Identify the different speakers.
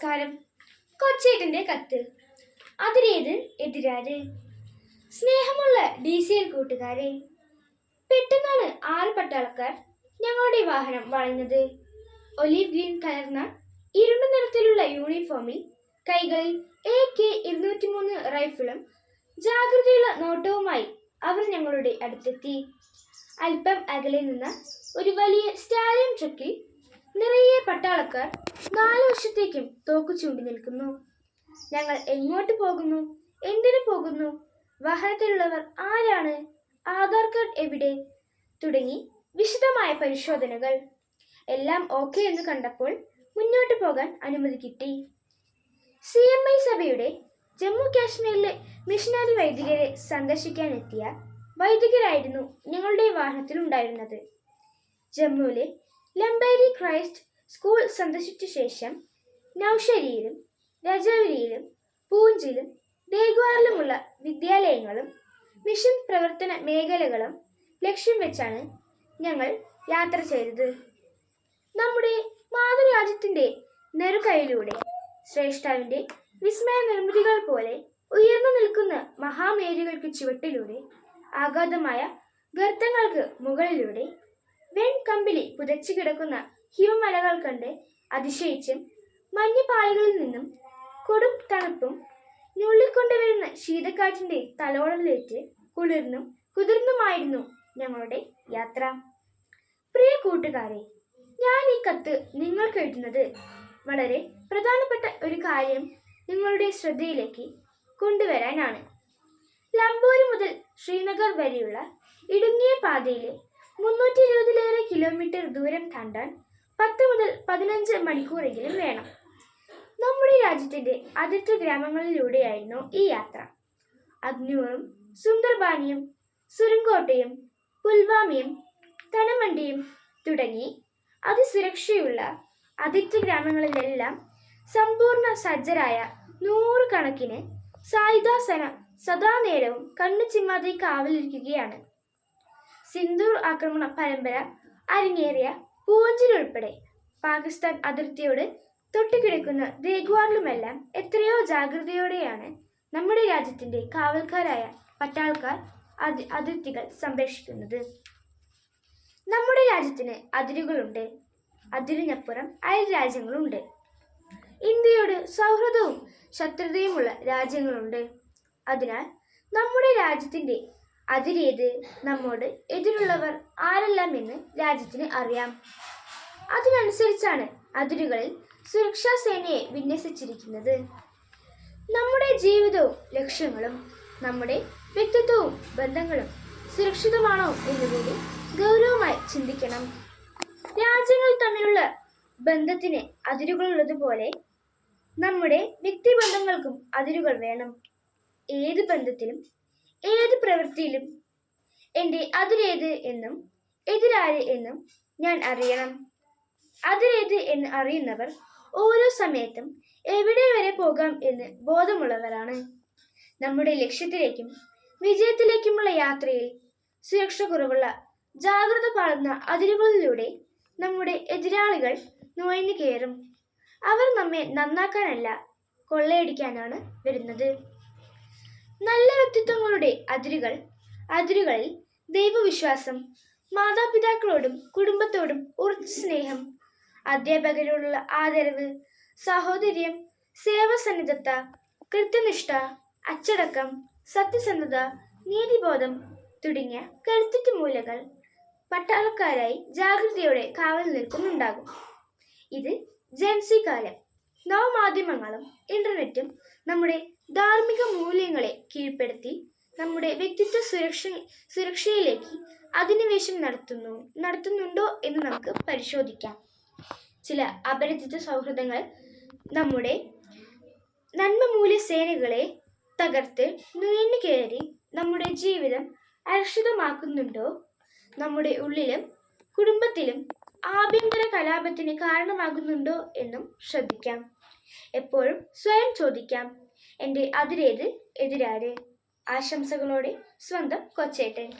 Speaker 1: നമസ്കാരം. കൊച്ചേട്ടന്റെ കത്ത്. അതിരേത് എതിരാര്? സ്നേഹമുള്ള ഡി സി എൽ കൂട്ടുകാരെ പെട്ടെന്നാണ് ആറ് പട്ടാളക്കാർ ഞങ്ങളുടെ വാഹനം വളഞ്ഞത് ഒലീവ് ഗ്രീൻ കലർന്ന ഇരുണ്ട നിറത്തിലുള്ള യൂണിഫോമിൽ കൈകളിൽ എ കെ ഇരുന്നൂറ്റി മൂന്ന് റൈഫിളും ജാഗ്രതയുള്ള നോട്ടവുമായി അവർ ഞങ്ങളുടെ അടുത്തെത്തി. അല്പം അകലെ നിന്ന് ഒരു വലിയ സ്റ്റാലിയം ട്രക്കിൽ നിറയെ പട്ടാളക്കാർ നാല് വർഷത്തേക്കും തോക്കു ചൂണ്ടി നിൽക്കുന്നു. ഞങ്ങൾ എങ്ങോട്ട് പോകുന്നു? എന്തിനു പോകുന്നു? വാഹനത്തിലുള്ളവർ ആരാണ്? ആധാർ കാർഡ് എവിടെ? തുടങ്ങി വിശദമായ പരിശോധനകൾ. എല്ലാം ഓക്കെ എന്ന് കണ്ടപ്പോൾ മുന്നോട്ട് പോകാൻ അനുമതി കിട്ടി. സി എം ഐ സഭയുടെ ജമ്മു കാശ്മീരിലെ മിഷനറി വൈദികരെ സന്ദർശിക്കാനെത്തിയ വൈദികരായിരുന്നു ഞങ്ങളുടെ വാഹനത്തിലുണ്ടായിരുന്നത്. ജമ്മുവിലെ ലംബേരി ക്രൈസ്റ്റ് സ്കൂൾ സന്ദർശിച്ച ശേഷം നൌഷരിയിലും രജൌരിയിലും പൂഞ്ചിലും ദേഗ്വാറിലുമുള്ള വിദ്യാലയങ്ങളും മിഷൻ പ്രവർത്തന മേഖലകളും ലക്ഷ്യം വെച്ചാണ് ഞങ്ങൾ യാത്ര ചെയ്തത്. നമ്മുടെ മാതൃരാജ്യത്തിന്റെ നെറുകയിലൂടെ ശ്രേഷ്ഠാവിന്റെ വിസ്മയ നിർമ്മിതികൾ പോലെ ഉയർന്നു നിൽക്കുന്ന മഹാമേരുകൾക്ക് ചുവട്ടിലൂടെ ആഘാതമായ ഗർത്തങ്ങൾക്ക് മുകളിലൂടെ വെൺകമ്പിളി പുതച്ചു കിടക്കുന്ന ഹിമമലകൾ കണ്ട് അതിശയിച്ചും മഞ്ഞുപാളികളിൽ നിന്നും കൊടും തണുപ്പും ഞുള്ളിക്കൊണ്ടുവരുന്ന ശീതക്കാറ്റിന്റെ തലോടലേറ്റ് കുളിർന്നും കുതിർന്നുമായിരുന്നു ഞങ്ങളുടെ യാത്ര. പ്രിയ കൂട്ടുകാരെ ഞാൻ ഈ കത്ത് നിങ്ങൾ എഴുതുന്നത് വളരെ പ്രധാനപ്പെട്ട ഒരു കാര്യം നിങ്ങളുടെ ശ്രദ്ധയിലേക്ക് കൊണ്ടുവരാനാണ്. ലംബൂര് മുതൽ ശ്രീനഗർ വരെയുള്ള ഇടുങ്ങിയ പാതയിലെ മുന്നൂറ്റി ഇരുപതിലേറെ കിലോമീറ്റർ ദൂരം താണ്ടാൻ പത്ത് മുതൽ പതിനഞ്ച് മണിക്കൂറെങ്കിലും വേണം. നമ്മുടെ രാജ്യത്തിന്റെ അതിർത്തി ഗ്രാമങ്ങളിലൂടെയായിരുന്നു ഈ യാത്ര. അഗ്നൂറും സുന്ദർബാനിയും സുരങ്കോട്ടയും പുൽവാമയും തനമണ്ടിയും തുടങ്ങി അതിസുരക്ഷയുള്ള അതിർത്തി ഗ്രാമങ്ങളിലെല്ലാം സമ്പൂർണ സജ്ജരായ നൂറുകണക്കിന് സായുധാസന സദാ നേരവും കണ്ണു ചിമ്മാതെ കാവലിരിക്കുകയാണ്. സിന്ധൂർ ആക്രമണ പരമ്പര അരങ്ങേറിയ പൂഞ്ചിലുൾപ്പെടെ പാകിസ്ഥാൻ അതിർത്തിയോട് തൊട്ടുകിടക്കുന്ന ദേഗ്വാറിലുമെല്ലാം എത്രയോ ജാഗ്രതയോടെയാണ് നമ്മുടെ രാജ്യത്തിന്റെ കാവൽക്കാരായ പട്ടാൾക്കാർ അതി അതിർത്തികൾ സംരക്ഷിക്കുന്നത്. നമ്മുടെ രാജ്യത്തിന് അതിരുകളുണ്ട്. അതിരിനപ്പുറം അയൽ രാജ്യങ്ങളുണ്ട്. ഇന്ത്യയോട് സൗഹൃദവും ശത്രുതയുമുള്ള രാജ്യങ്ങളുണ്ട്. അതിനാൽ നമ്മുടെ രാജ്യത്തിന്റെ അതിരേത് നമ്മോട് എതിരുള്ളവർ ആരെല്ലാം എന്ന് രാജ്യത്തിന് അറിയാം. അതിനനുസരിച്ചാണ് അതിരുകളിൽ സുരക്ഷാ സേനയെ വിന്യസിച്ചിരിക്കുന്നത്. നമ്മുടെ ജീവിതവും ലക്ഷ്യങ്ങളും നമ്മുടെ വ്യക്തിത്വവും ബന്ധങ്ങളും സുരക്ഷിതമാണോ എന്നുകൂടി ഗൗരവമായി ചിന്തിക്കണം. രാജ്യങ്ങൾ തമ്മിലുള്ള ബന്ധത്തിന് അതിരുകളുള്ളതുപോലെ നമ്മുടെ വ്യക്തിബന്ധങ്ങൾക്കും അതിരുകൾ വേണം. ഏത് ബന്ധത്തിലും ഏത് പ്രവൃത്തിയിലും എന്റെ അതിരേത് എന്നും എതിരാര് എന്നും ഞാൻ അറിയണം. അതിരേത് എന്ന് അറിയുന്നവർ ഓരോ സമയത്തും എവിടെ വരെ പോകാം എന്ന് ബോധമുള്ളവരാണ്. നമ്മുടെ ലക്ഷ്യത്തിലേക്കും വിജയത്തിലേക്കുമുള്ള യാത്രയിൽ സുരക്ഷ കുറവുള്ള ജാഗ്രത പാടുന്ന അതിരുകളിലൂടെ നമ്മുടെ എതിരാളികൾ നുഴഞ്ഞു കയറും അവർ നമ്മെ നന്നാക്കാനല്ല കൊള്ളയടിക്കാനാണ് വരുന്നത്. വ്യക്തിത്വങ്ങളുടെ അതിരുകൾ അതിരുകളിൽ ദൈവവിശ്വാസം മാതാപിതാക്കളോടും കുടുംബത്തോടും ഉറച്ച സ്നേഹം അധ്യാപകരോടുള്ള ആദരവ് സാഹോദര്യം സേവസന്നിധത്ത കൃത്യനിഷ്ഠ അച്ചടക്കം സത്യസന്ധത നീതിബോധം തുടങ്ങിയ കരുത്തുറ്റ മൂലകൾ പട്ടാളക്കാരായി ജാഗ്രതയോടെ കാവൽ നിൽക്കുന്നുണ്ടാകും. ഇത് ജൻസി കാലം. നവമാധ്യമങ്ങളും ഇന്റർനെറ്റും നമ്മുടെ ധാർമ്മിക മൂല്യങ്ങളെ കീഴ്പ്പെടുത്തി നമ്മുടെ വ്യക്തിത്വ സുരക്ഷ സുരക്ഷയിലേക്ക് അധിനിവേശം നടത്തുന്നു നടത്തുന്നുണ്ടോ എന്ന് നമുക്ക് പരിശോധിക്കാം. ചില അപരിചിത സൗഹൃദങ്ങൾ നമ്മുടെ നന്മ മൂല്യ സേനകളെ തകർത്ത് നുഴഞ്ഞു കയറി നമ്മുടെ ജീവിതം അരക്ഷിതമാക്കുന്നുണ്ടോ? നമ്മുടെ ഉള്ളിലും കുടുംബത്തിലും ആഭ്യന്തര കലാപത്തിന് കാരണമാകുന്നുണ്ടോ എന്നും ശ്രദ്ധിക്കാം. എപ്പോഴും സ്വയം ചോദിക്കാം. എന്റെ അതിരേത് എതിരാര്? ആശംസകളോടെ സ്വന്തം കൊച്ചേട്ടൻ.